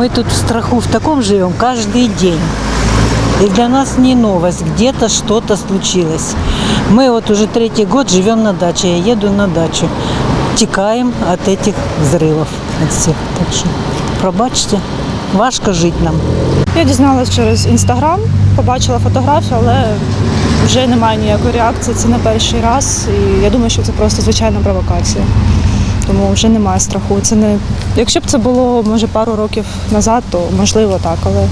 Мы тут в страху в таком живем каждый день. И для нас не новость, где-то что-то случилось. Мы вот уже третий год живем на даче, я еду на дачу. Текаем от этих взрывов, от всех. Так что пробачьте, важко жить нам. Я дізналась через інстаграм, побачила фотографію, але вже немає ніякої реакції. Це не перший раз. І я думаю, що це просто звичайна провокація. Тому вже немає страху. Це не якщо б це було може пару років назад, то можливо так, але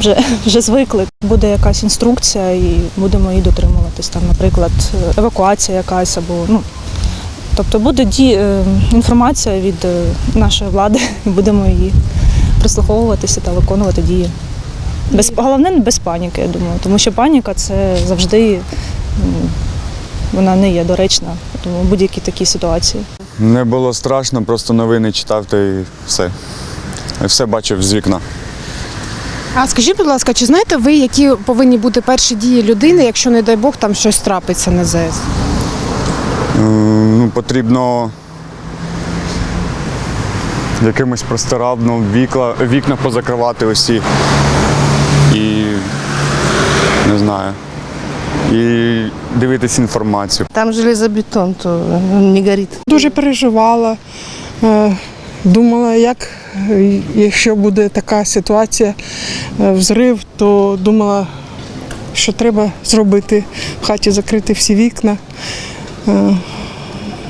вже, вже звикли. Буде якась інструкція і будемо її дотримуватись. Там, наприклад, евакуація якась або ну. Тобто буде ді, е, інформація від е, нашої влади, і будемо її прислуховуватися та виконувати дії. Без, головне без паніки, я думаю, тому що паніка це завжди вона не є доречна тому будь-якій такій ситуації. Не було страшно, просто новини читав та і все. І все бачив з вікна. А скажіть, будь ласка, чи знаєте ви, які повинні бути перші дії людини, якщо, не дай Бог, там щось трапиться на ЗС? Е, Ну, потрібно якимось простирадно вікна, вікна позакривати усі. І не знаю. І дивитись інформацію. Там железобетон, то не горит. Дуже переживала, е, думала, як якщо буде така ситуація, е, взрив, то думала, що треба зробити в хаті закрити всі вікна. Е,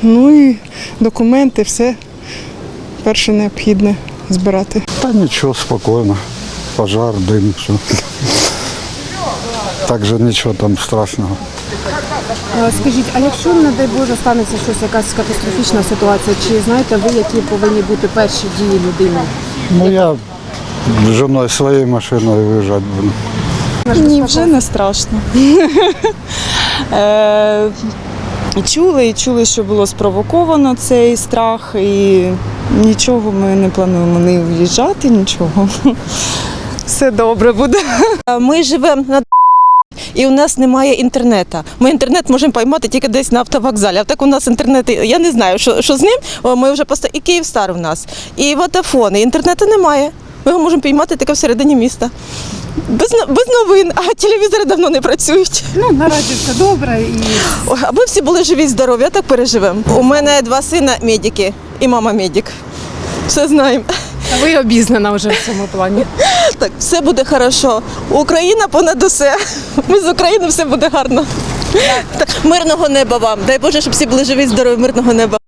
Ну і документи, все перше необхідне збирати. Та нічого, спокійно. Пожар, дим, все. Так же нічого там страшного. Скажіть, а якщо, не дай Боже, станеться щось, якась катастрофічна ситуація, чи знаєте ви, які повинні бути перші дії людини? Ну я з жіною своєю машиною виїжджати буду. Ні, вже не страшно. Е, Чули і чули, що було спровоковано цей страх, і нічого ми не плануємо не в'їжджати, нічого. Все добре буде. Ми живемо на і у нас немає інтернету. Ми інтернет можемо поймати тільки десь на автовокзалі. А так у нас інтернет, я не знаю, що, що з ним. Ми вже просто і Київстар у нас, і Водафон, і інтернету немає. Ми його можемо піймати тільки всередині міста. Без, без новин, а телевізори давно не працюють. Ну, наразі все добре і Аби всі були живі, здорові, а так переживемо. У мене два сина медики і мама медик. Все знаємо. Ви обізнана вже в цьому плані. Так, все буде хорошо. Україна понад усе. Ми з України все буде гарно. Так, мирного неба вам. Дай Боже, щоб всі були живі, здорові, мирного неба.